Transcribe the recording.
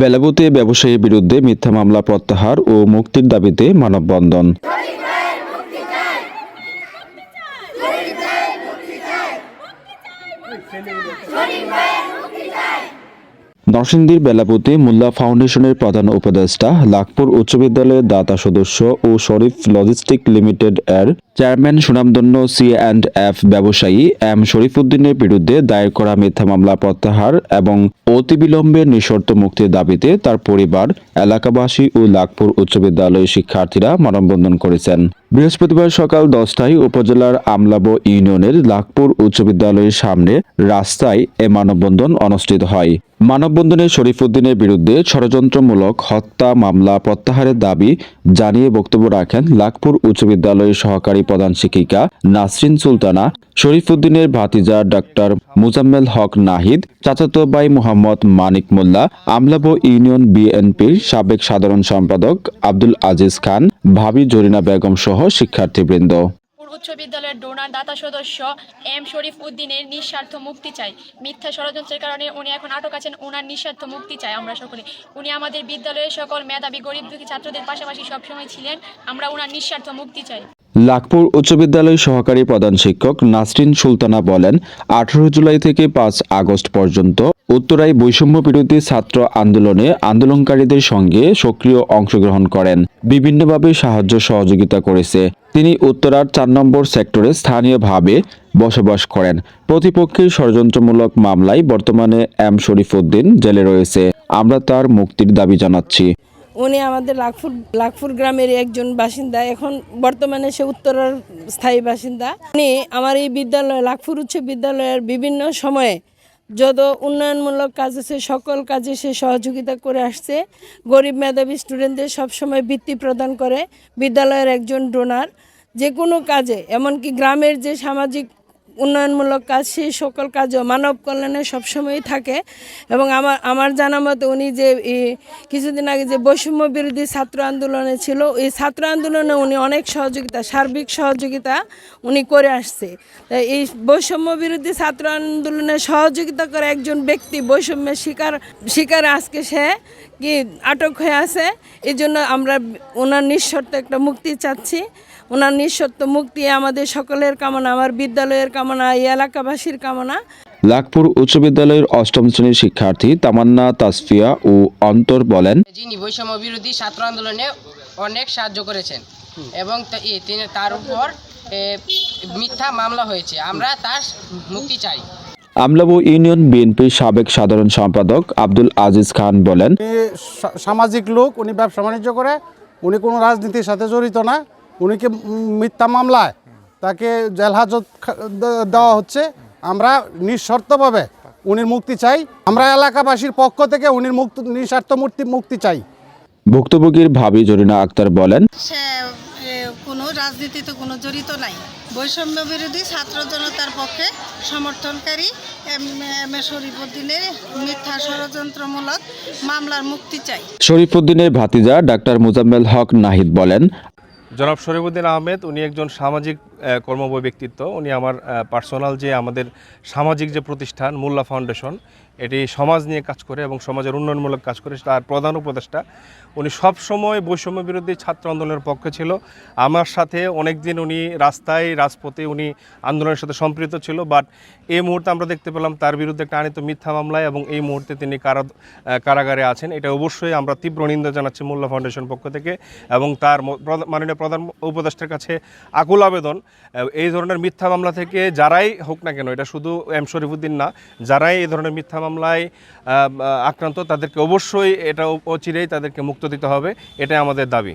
বেলাবুতে ব্যবসায়ীর বিরুদ্ধে মিথ্যা মামলা প্রত্যাহার ও মুক্তির দাবিতে মানববন্ধন। নরসিংদীর বেলাপুতে মোল্লা ফাউন্ডেশনের প্রধান উপদেষ্টা লাখপুর উচ্চ বিদ্যালয়ের দাতা সদস্য ও শরীফ লজিস্টিক লিমিটেড এর চেয়ারম্যান সুনামধন্য সি অ্যান্ড এফ ব্যবসায়ী এম শরীফুদ্দিনের বিরুদ্ধে দায়ের করা মিথ্যা মামলা প্রত্যাহার এবং অতিবিলম্বে নিঃশর্ত মুক্তির দাবিতে তার পরিবার, এলাকাবাসী ও লাখপুর উচ্চ বিদ্যালয়ের শিক্ষার্থীরা মানববন্ধন করেছেন। বৃহস্পতিবার সকাল দশটায় উপজেলার আমলাবো ইউনিয়নের লাখপুর উচ্চ বিদ্যালয়ের সামনে রাস্তায় এ মানববন্ধন অনুষ্ঠিত হয়। মানববন্ধনে শরীফুদ্দিনের বিরুদ্ধে ষড়যন্ত্রমূলক হত্যা মামলা প্রত্যাহারের দাবি জানিয়ে বক্তব্য রাখেন লাখপুর উচ্চ বিদ্যালয়ের সহকারী প্রধান শিক্ষিকা নাসরিন সুলতানা শরীফুদ্দিনের ভাতিজা ডাক্তার মুজাম্মেল হক নাহিদ, চাচাতো ভাই মোহাম্মদ মানিক মোল্লা, আমলাবো ইউনিয়ন বিএনপির সাবেক সাধারণ সম্পাদক আব্দুল আজিজ খান, ভাবি জরিনা বেগম সহ শিক্ষার্থীবৃন্দ। উচ্চ বিদ্যালয়ের ডোনার দাতা সদস্য এম শরীফ উদ্দিনের নিঃস্বার্থ মুক্তি চাই মিথ্যা ষড়যন্ত্রের কারণে উনি এখন আটক আছেন ওনার নিঃস্বার্থ মুক্তি চাই আমরা সকলে উনি আমাদের বিদ্যালয়ের সকল মেধাবী গরিব দুঃখী ছাত্রদের পাশাপাশি সবসময় ছিলেন, আমরা ওনার নিঃস্বার্থ মুক্তি চাই। লাখপুর উচ্চ বিদ্যালয়ের সহকারী প্রধান শিক্ষক নাসরিন সুলতানা বলেন, আঠারো জুলাই থেকে পাঁচ আগস্ট পর্যন্ত উত্তরায় বৈষম্য বিরোধী ছাত্র আন্দোলনে আন্দোলনকারীদের সঙ্গে সক্রিয় অংশগ্রহণ করেন। বিভিন্নভাবে সাহায্য সহযোগিতা করেছে। তিনি উত্তরার চার নম্বর সেক্টরে স্থানীয়ভাবে বসবাস করেন। প্রতিপক্ষের ষড়যন্ত্রমূলক মামলায় বর্তমানে এম শরীফ উদ্দিন জেলে রয়েছে। আমরা তার মুক্তির দাবি জানাচ্ছি। উনি আমাদের লাখপুর লাখপুর গ্রামের একজন বাসিন্দা। এখন বর্তমানে সে উত্তরার স্থায়ী বাসিন্দা। উনি আমার এই বিদ্যালয়, লাখপুর উচ্চ বিদ্যালয়ের বিভিন্ন সময়ে যত উন্নয়নমূলক কাজ আছে, সকল কাজে সে সহযোগিতা করে আসছে। গরিব মেধাবী স্টুডেন্টদের সবসময় বৃত্তি প্রদান করে। বিদ্যালয়ের একজন ডোনার। যে কোনো কাজে, এমনকি গ্রামের যে সামাজিক উন্নয়নমূলক কাজ, সেই সকল কাজও মানব কল্যাণে সবসময়ই থাকে। এবং আমার আমার জানা মতে উনি যে কিছুদিন আগে যে বৈষম্য বিরোধী ছাত্র আন্দোলনে ছিল, এই ছাত্র আন্দোলনে উনি অনেক সহযোগিতা, সার্বিক সহযোগিতা উনি করে আসছে। এই বৈষম্য বিরোধী ছাত্র আন্দোলনে সহযোগিতা করে একজন ব্যক্তি বৈষম্যের শিকার শিকার আজকে সে কি আটক হয়ে আছে। এই জন্য আমরা ওনার নিঃশর্ত একটা মুক্তি চাচ্ছি। ওনার নিঃশর্ত মুক্তি আমাদের সকলের কামনা আমার বিদ্যালয়ের কামনা এই এলাকাবাসীর কামনা। লাখপুর উচ্চ বিদ্যালয়ের অষ্টম শ্রেণির শিক্ষার্থী তামান্না তাসফিয়া ও অন্তর বলেন যিনি বৈষম্য বিরোধী ছাত্র আন্দোলনে অনেক সাহায্য করেছেন এবং এ, তিনি তার উপর মিথ্যা মামলা হয়েছে। আমরা তার মুক্তি চাই। আমলাবু ইউনিয়ন বিএনপির সাবেক সাধারণ সম্পাদক আব্দুল আজিজ খান বলেন সামাজিক লোক উনি ব্যবসা বাণিজ্য করে উনি কোনো রাজনীতির সাথে জড়িত না উনিকে মিথ্যা মামলায় তাকে জেল হাজত দেওয়া হচ্ছে আমরা নিঃশর্তভাবে উনির মুক্তি চাই আমরা এলাকাবাসীর পক্ষ থেকে উনির মুক্ত নিঃস্বার্থ মূর্তি মুক্তি চাই। ভুক্তভোগীর ভাবি জরিনা আক্তার বলেন সে কোনো রাজনীতিতে কোনো জড়িত নাই। বৈষম্য বিরোধী ছাত্র জনতার পক্ষে সমর্থনকারী এম এম এ শরীফুদ্দিনের মিথ্যা ষড়যন্ত্রমূলক মামলার মুক্তি চাই। শরীফুদ্দিনের ভাতিজা ডাক্তার মুজাম্মেল হক নাহিদ বলেন জনাব শরীফুদ্দিন আহমেদ উনি একজন সামাজিক কর্মবয় ব্যক্তিত্ব, উনি আমার পার্সোনাল যে আমাদের সামাজিক যে প্রতিষ্ঠান মোল্লা ফাউন্ডেশন এটি সমাজ নিয়ে কাজ করে এবং সমাজের উন্নয়নমূলক কাজ করে তার প্রধান উপদেষ্টা। উনি সবসময় বৈষম্য বিরোধী ছাত্র আন্দোলনের পক্ষে ছিল। আমার সাথে অনেক দিন উনি রাস্তায়, রাজপথে উনি আন্দোলনের সাথে সম্পৃক্ত ছিল বাট এই মুহূর্তে আমরা দেখতে পেলাম তার বিরুদ্ধে একটা আনিত মিথ্যা মামলায় এবং এই মুহূর্তে তিনি কারা কারাগারে আছেন। এটা অবশ্যই আমরা তীব্র নিন্দা জানাচ্ছি মোল্লা ফাউন্ডেশন পক্ষ থেকে এবং তার মাননীয় প্রধান উপদেষ্টার কাছে আকুল আবেদন। এই ধরনের মিথ্যা মামলা থেকে যারাই হোক না কেন, এটা শুধু এম শরীফুদ্দিন না, যারাই এই ধরনের মিথ্যা মামলায় আক্রান্ত, তাদেরকে অবশ্যই এটা অচিরেই তাদেরকে মুক্ত দিতে হবে, এটাই আমাদের দাবি।